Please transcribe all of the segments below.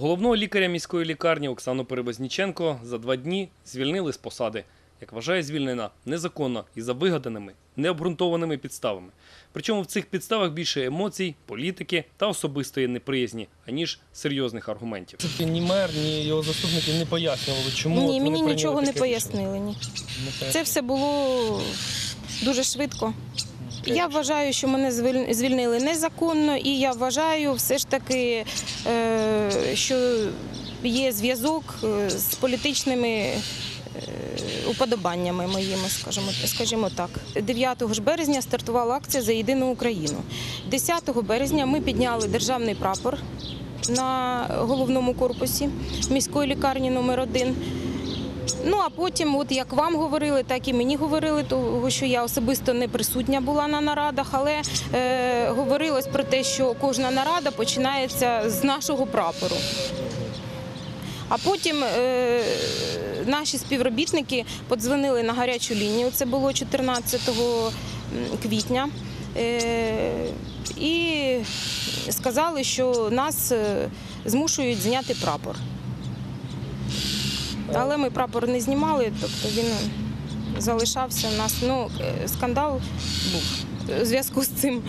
Головного лікаря міської лікарні Оксану Перевозніченко за два дні звільнили з посади. Як вважає звільнена незаконно і за вигаданими, необґрунтованими підставами. Причому в цих підставах більше емоцій, політики та особистої неприязні, аніж серйозних аргументів. Ні мер, ні його заступники не пояснювали, чому от Ні, вони мені прийняли нічого не таке пояснили. Ні. Не пояснили. Це все було дуже швидко. Я вважаю, що мене звільнили незаконно, і я вважаю все ж таки, е, що є зв'язок е, з політичними е, уподобаннями моїми, скажімо, скажімо так. 9 ж березня стартувала акція за єдину Україну. 10 березня ми підняли державний прапор на головному корпусі міської лікарні номер 1 Ну а потім, от як вам говорили, так і мені говорили, того що я особисто не присутня була на нарадах, але е, говорилось про те, що кожна нарада починається з нашого прапору. А потім е, наші співробітники подзвонили на гарячу лінію. Це було 14 квітня. Е, і сказали, що нас е, змушують зняти прапор. Але ми прапор не знімали, тобто він залишався у нас. Ну, е, скандал був у зв'язку з цим.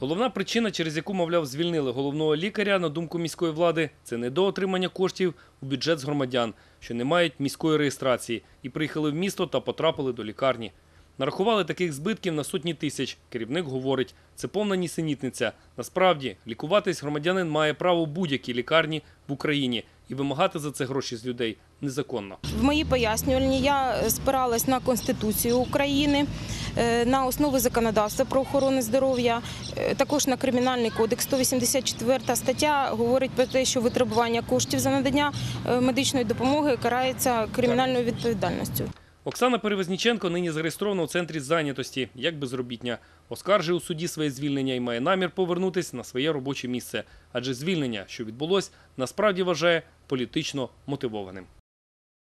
Головна причина, через яку, мовляв, звільнили головного лікаря, на думку міської влади, це недоотримання коштів у бюджет з громадян, що не мають міської реєстрації, і приїхали в місто та потрапили до лікарні. Нарахували таких збитків на сотні тисяч. Керівник говорить, це повна нісенітниця. Насправді, лікуватись громадянин має право будь-якій лікарні в Україні і вимагати за це гроші з людей незаконно. В моїй пояснювальні я спиралась на Конституцію України, е, на основи законодавства про охорону здоров'я, е, також на Кримінальний кодекс. 184 стаття говорить про те, що витребування коштів за надання е, медичної допомоги карається кримінальною відповідальністю. Оксана Перевозніченко нині зареєстрована у центрі зайнятості як безробітня. Оскаржує у суді своє звільнення і має намір повернутися на своє робоче місце. Адже звільнення, що відбулось, насправді вважає політично мотивованим.